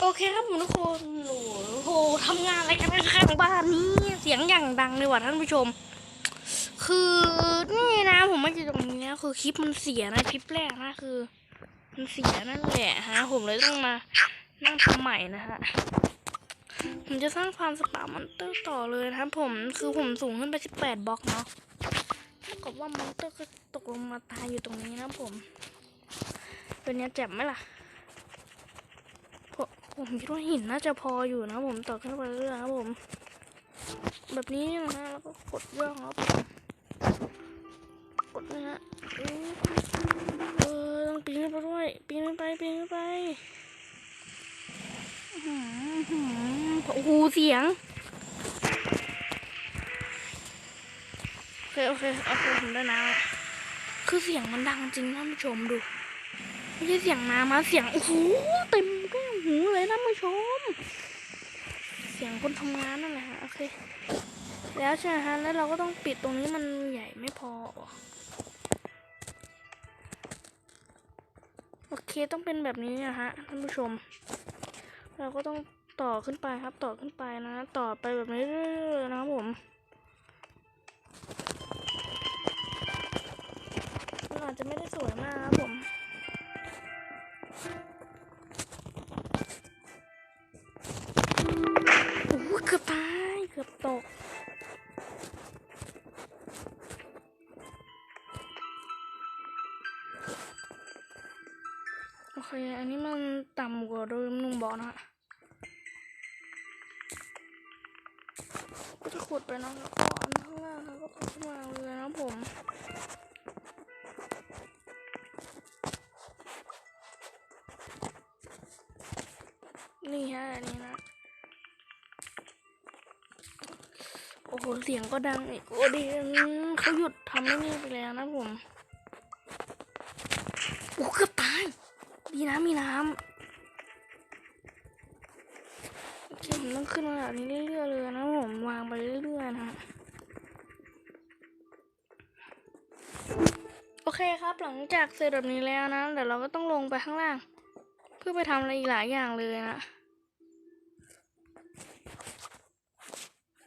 โอเคครับทุกคนโอ้โหทำงานอะไรกันข้างบ้านนี้เสียงอย่างดังเลยว่ะท่านผู้ชม คือนี่นะผมไม่อยู่ตรงนี้นะคือคลิปมันเสียนะคลิปแรกนะคือ มันเสียนั่นแหละฮะผมเลยต้องมานั่งทำใหม่นะฮะผมจะสร้างความสปามันเตอร์ต่อเลยนะผมคือผมสูงขึ้นไป 18บล็อกเนาะเท่ากับว่ามอนเตอร์ก็ตกลงมาตายอยู่ตรงนี้นะผมเป็นเนี้เจ็บไหมล่ะ ผมคิดว่าหินน่าจะพออยู่นะผมต่อขึ้นไปเรื่อยๆครับผม แบบนี้นะแล้วก็กดย่องครับกดนะฮะเออต้องปีนขึ้นไปด้วยปีนขึ้นไปปีนขึ้นไปหืออื้อหือโอ้โหเสียงโอเคโอเคโอเคผมได้นะคือเสียงมันดังจริงท่านผู้ชมดูไม่ใช่เสียงน้ำนะเสียงโอ้โหเต็ม หูเลยท่านผู้ชม เสียงคนทำงานนั่นแหละฮะโอเค แล้วใช่ไหมฮะแล้วเราก็ต้องปิดตรงนี้มันใหญ่ไม่พอ โอเคต้องเป็นแบบนี้นะฮะท่านผู้ชม เราก็ต้องต่อขึ้นไปครับ ต่อขึ้นไปนะ ต่อไปแบบนี้เรื่อยๆนะครับผมอาจจะไม่ได้สวยมากครับผม ขุดไปนะก่อนข้างล่างแล้วก็กขึ้นมาเลยนะผมนี่ฮะอันนี้นะ โอ้โห เสียงก็ดังอีก โอ้ดีเขาหยุดทำไม่นี่ไปแล้วนะผม โอ้เกือบตาย ดีนะมีน้ำ โอผมต้องขึ้นมาแบบนี้เรื่อยๆเลยนะผมวางไปเรื่อยๆนะฮะโอเคครับหลังจากเสร็จแบบนี้แล้วนะเดี๋ยวเราก็ต้องลงไปข้างล่าง เพื่อไปทำอะไรอีกหลายอย่างเลยนะ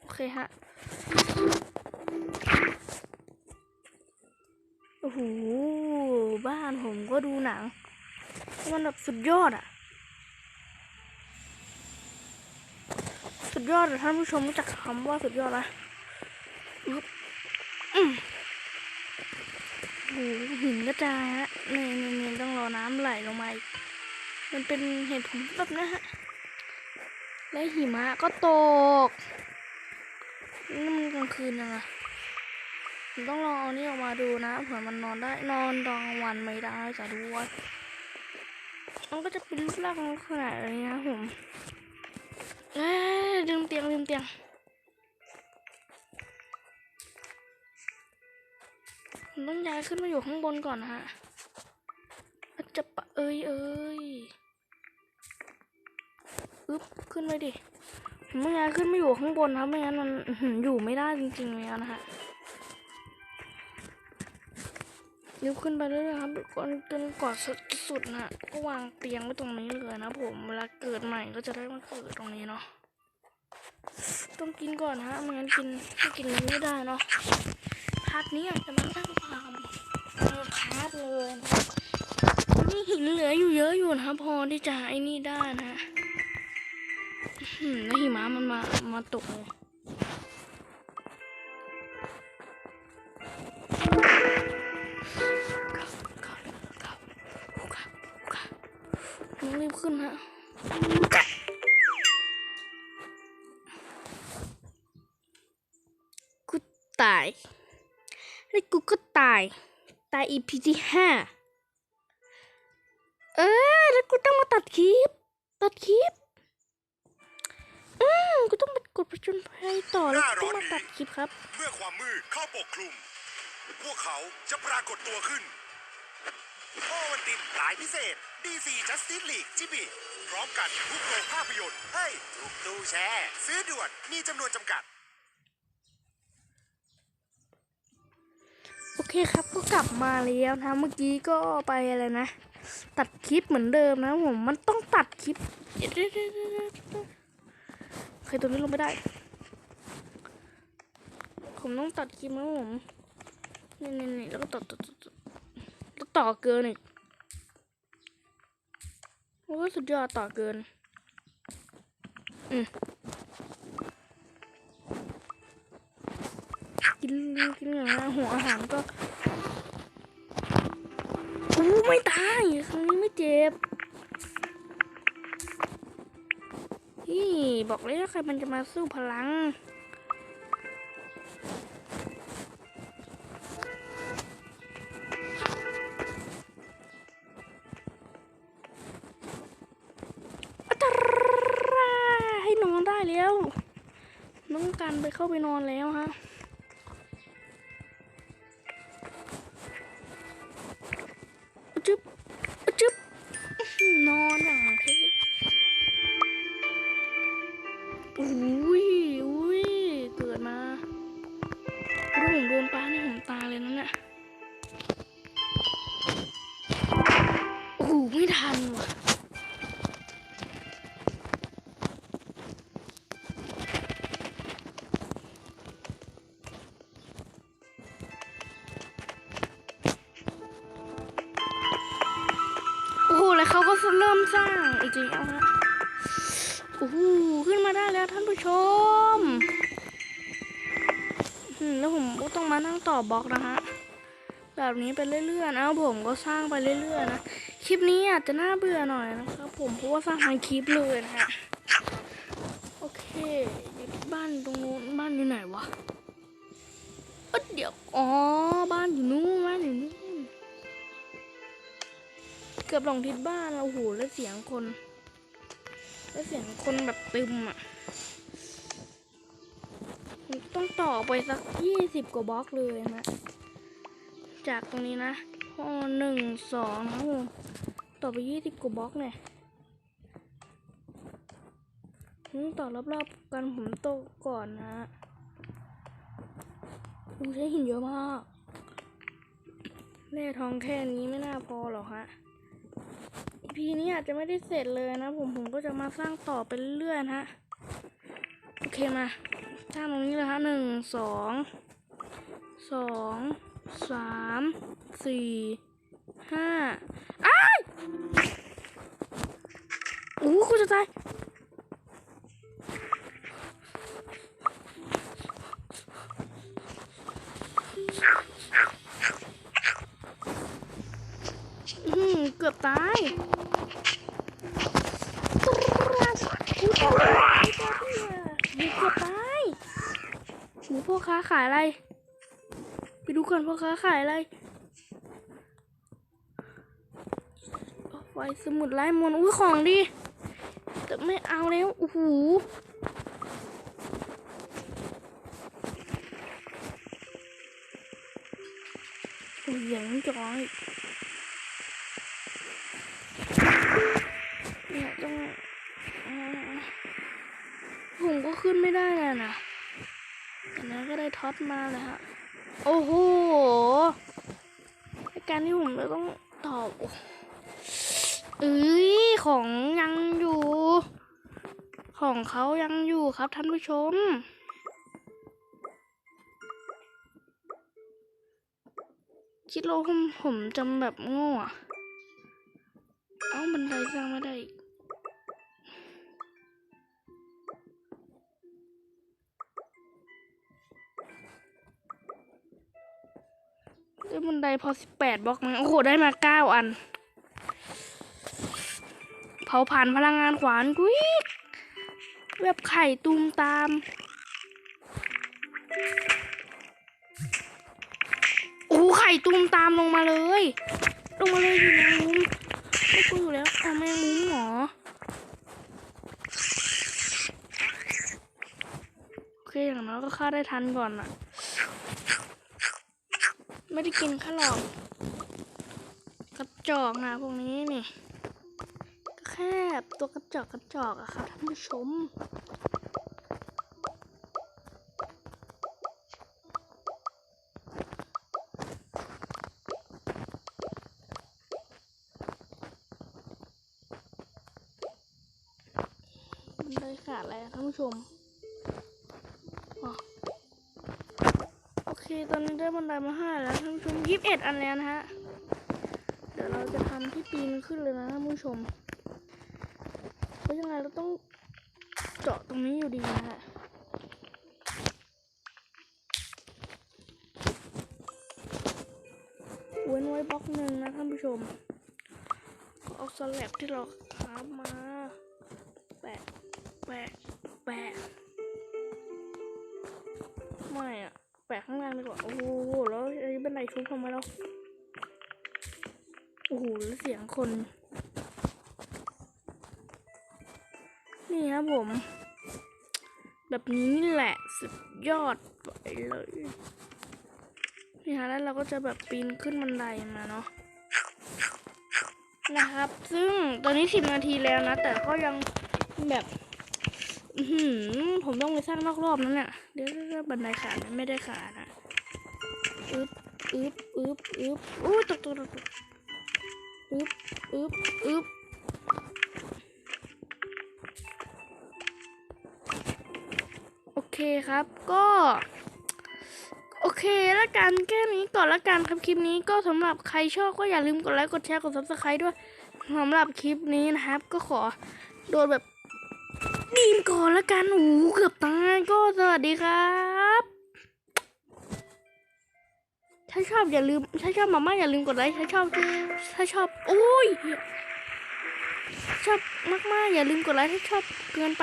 โอเคฮะโอ้โหบ้านผมก็ดูหนังมันแบบสุดยอดอะ ดยอดท่านผู้ชมรู้จักคำว่าสุดยอดนะอึ๊บอืมโอ้หินกระจายฮะนี่นี่นี่ต้องรอน้ำไหลลงมาอีกมันเป็นเหตุผลแบบนะฮะ และหิมะก็ตก นี่มันกลางคืนยังไงผมต้องลองเอานี่ออกมาดูนะเผื่อมันนอนได้นอนตอนกลางวันไม่ได้จะด้วยมันก็จะเป็นรูปร่างขนาดนี้นะผม เอ้ยลืมเตียงลืมเตียงต้องย้ายขึ้นมาอยู่ข้างบนก่อนนะฮะอาจะปะเอ้ยเอ้ยอึ๊บขึ้นไปดิผมไม่งั้นขึ้นไม่อยู่ข้างบนครับไม่งั้นมันอื้อหือยู่ไม่ได้จริงๆเลยนะฮะยกขึ้นไปเรื่อยๆครับจนจนกว่า สุดนะก็วางเตียงไว้ตรงนี้เลยนะผมเวลาเกิดใหม่ก็จะได้มาเกิดตรงนี้เนาะต้องกินก่อนนะฮะไม่งั้นกินไม่กินไม่ได้เนาะพาร์ทนี้จะมาสร้างความพาร์ทเลยนะนี่หินเหลืออยู่เยอะอยู่นะพอที่จะไอ้นี่ได้นะฮะอืมแล้วหิมะมันมามาตกเลย รีบขึ้นฮะกูตาย แล้วกูก็ตาย ตาย EP ที่ห้าเออ แล้วกูต้องมาตัดคลิป ตัดคลิป อืมกูต้องไปกดประจุนภัยต่อแล้วกูต้องมาตัดคลิปครับ เมื่อความมืดเข้าปกคลุม พวกเขาจะปรากฏตัวขึ้นโอวันตินหลายพิเศษ DC Justice League จิบิพร้อมกันทุกโรงภาพยนตร์เฮ้ยทุกตู้แชร์ ซื้อด่วนมีจำนวนจำกัด โอเคครับก็กลับมาแล้วนะเมื่อกี้ก็ไปอะไรนะ ตัดคลิปเหมือนเดิมนะผมมันต้องตัดคลิปเคยวเดี๋ยวเดี๋ยวเดี๋ยวใครตัวนี้ลงไม่ได้ ผมต้องตัดคลิปนะผมนี่นี่แล้วก็ตัดตัดตัดตัดแล้วต่อเกินอีก โอ้สุดยอดต่อเกิน อืมกินกินอย่างนั้หัวอาหารก็อู้ไม่ตายครั้งนี้ไม่เจ็บนี่บอกเลยว่าใครมันจะมาสู้พลัง เข้าไปนอนแล้วฮะจึ๊บจึ๊บอื้อนอนอย่างเท่ สร้างอีกแล้วฮะโอ้โหขึ้นมาได้แล้วท่านผู้ชมแล้วผมก็ต้องมานั่งต่อบล็อกนะฮะแบบนี้ไปเรื่อยๆนะผมก็สร้างไปเรื่อยๆนะคลิปนี้อาจจะน่าเบื่อหน่อยนะครับผมเพราะว่าสร้างทั้งคลิปเลยนะฮะโอเคอยู่ที่บ้านตรงนู้นบ้านอยู่ไหนวะเดี๋ยวอ๋อบ้านอยู่นู้นบ้านอยู่นู้น กือบหลงทิศบ้านแล้วโอ้โหแล้วเสียงคน แล้วเสียงคนแบบตึมอะต้องต่อไปสักยี่สิบกว่าบล็อกเลยนะ จากตรงนี้นะพอหนึ่งสองนะผมต่อไปยี่สิบกว่าบล็อกเนี่ยต่อรอบๆกันผมโตก่อนนะผมใช้หินเยอะมากแร่ทองแค่นี้ไม่น่าพอหรอกฮะ พีนี้อาจจะไม่ได้เสร็จเลยนะ ผมผมก็จะมาสร้างต่อไปเรื่อยนะฮะโอเคมาสร้างตรงนี้เลยฮะหนึ่งสองสองสามสี่ห้าอ้ายโอ้คุณจะตายอื้อหือเกือบตาย หมูเกือบตายหมูพ่อค้า ขายอะไร ไปดูก่อนพ่อค้าขายอะไรไฟสมุดไล่มนอุ้ยของดีแต่ไม่เอาแล้วโอ้โหโอ้ยยังจอยเนี่ยต้องผมก็ขึ้นไม่ได้เลยนะ อันนั้นก็ได้ท็อตมาเลยฮะ โอ้โหการที่ผมจะต้องตอบเอ้ยของยังอยู่ ของเขายังอยู่ครับท่านผู้ชม คิดโลผมผมจำแบบโง่อะเอ้าบันไดสร้างไม่ได้อีก ได้บันไดพอสิบแปดบล็อกมั้งโอ้โห ได้มาเก้าอัน เผาผ่านพลังงานขวานกุ๊กแบบไข่ตูมตามโอ้ไข่ตูมตามลงมาเลย ลงมาเลยอยู่แมงมุมไม่กูอยู่แล้วเอาแมมุมหรอโอเคอย่างน้อยก็ฆ่าได้ทันก่อนอะ ไม่ได้กินข้าวหรอกกระจอกนะพวกนี้นี่ก็แค่ตัวกระจอกกระจอกอะค่ะท่านผู้ชมได้ขาดอะไรท่านผู้ชมอ๋อ ตอนนี้ได้บันไดมาห้าแล้วท่านผู้ชมยี่สิบเอ็ดอันแล้วนะฮะ เดี๋ยวเราจะทำที่ปีนขึ้นเลยนะท่านผู้ชม เพราะยังไงเราต้องเจาะตรงนี้อยู่ดีนะฮะเว้นไว้บล็อกหนึ่งนะท่านผู้ชมเอาสแลบที่เราหามาแปะแปะแปะไม่อะ ปะข้างล่างดีกว่าโอ้โหแล้วไอ้บันไดชุบทำไมเราโอ้โหเสียงคน นี่ครับผม แบบนี้นี่แหละสุดยอดไปเลยนี่ฮะแล้วเราก็จะแบบปีนขึ้นบันไดมาเนาะนะครับ ซึ่งตอนนี้สิบนาทีแล้วนะ แต่ก็ยังแบบ ผมต้องไปสร้างนอกรอบนั้นน่ะเดี๋ยวเดี๋ยวบันไดขาดไม่ได้ขาดนะอึ๊บอึ๊บอึ๊บอึ๊บอู้ตกตกตกตกอึ๊บอึ๊บอึ๊บโอเคครับก็โอเคแล้วกันแค่นี้ก่อนละกันครับคลิปนี้ก็สำหรับใครชอบก็อย่าลืมกดไลค์กดแชร์กด subscribe ด้วยสำหรับคลิปนี้นะครับ ก็ขอโดนแบบ ก่อนละกันโอ้โหเกือบตายก็สวัสดีครับถ้าชอบอย่าลืมถ้าชอบมาม่าอย่าลืมกดไลค์ถ้าชอบถ้าชอบโอ้ยชอบมากๆอย่าลืมกดไลค์ถ้าชอบเกินไป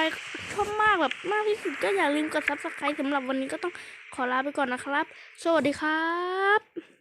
ชอบมากแบบมากที่สุดก็อย่าลืมกด subscribe สำหรับวันนี้ก็ต้องขอลาไปก่อนนะครับ สวัสดีครับ